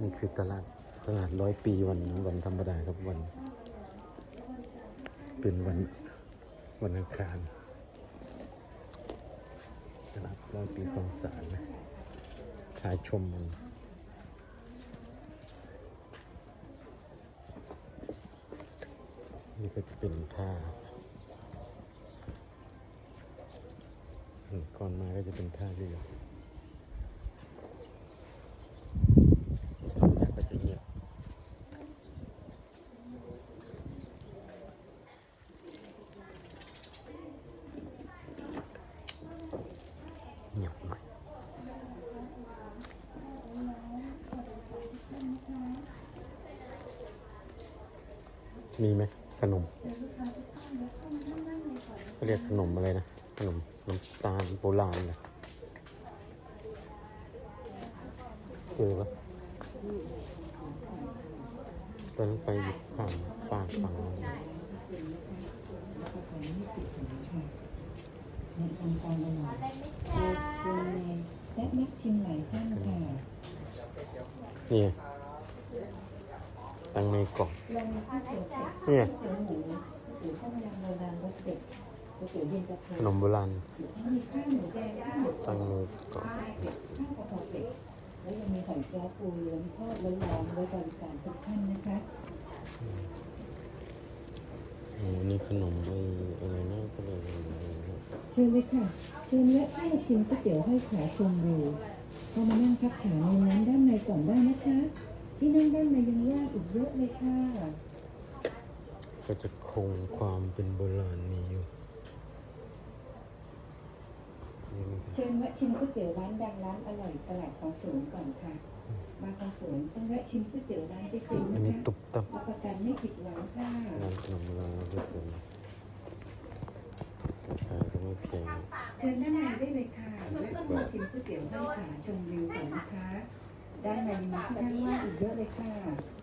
นี่คือตลาดตลาดร้อยปีวันวันธรรมดาครับวัน เป็นวันวันอังคารตลาดร้อยปีของสารนะขายชมมันนี่ก็จะเป็นท่าก่อนมาก็จะเป็นท่าเรือท่าเรือก็จะเงียบ เงียบหน่อย มีไหมขนมเขาเรียกขนมอะไรนะ ขนมน้ำตาลโบราณนะเจอปะตอนนั้นไปอยู่ข้างฝากฝั่งนู้นในทำความอร่อยโดยในและนักชิมหลายท่านค่ะนี่ไง ตังในกล่องเรามีก๋วยเตี๋ยวเป็ดเนี่ยก๋วยเตี๋ยวหมูก๋วยเตี๋ยวต้มยำโบราณรสเด็ดก๋วยเตี๋ยวเย็นตาโฟขนมโบราณอีกทั้งมีข้าวหมูแดงข้าวหมูกรตัองบในกล่องข้าวเป็ดข้าวกระเพราเป็ดและยังมีหอยจ้อปูเลี้ยงทอดร้อนๆไว้บริการทุกท่านนะคะโอ้นี่ขนมไอ้อะไรนะก็เลยเชิญเลยค่ะเชิญแวะเข้ามาชิมก๋วยเตี๋ยวห้อยขาชมวิวเข้ามานั่งพักขาในร้านด้านในก่อนได้นะคะ ที่นั่งด้านในยังว่างอีกเยอะเลยค่ะ ก็จะคงความเป็นโบราณมีอยู่นี่มันเชิญแวะชิมก๋วยเตี๋ยวร้านดังร้านอร่อยตลาดของสวนก่อนค่ะ มาของสวนต้องแวะชิมก๋วยเตี๋ยวร้านเจ๊อังนๆนะนี้คะตุบตับรับประกันไม่ผิดหวังค่ะร้านขนมโบราณที่สุดราคาก็ไม่แพง เชิญด้านในได้เลยค่ะแวะเข้ามาชิมก๋วยเตี๋ยวห้อยขาชมวิวก่อน นะคะด้านในยังมีที่นั่นว่างอีกเยอะเลยค่ะ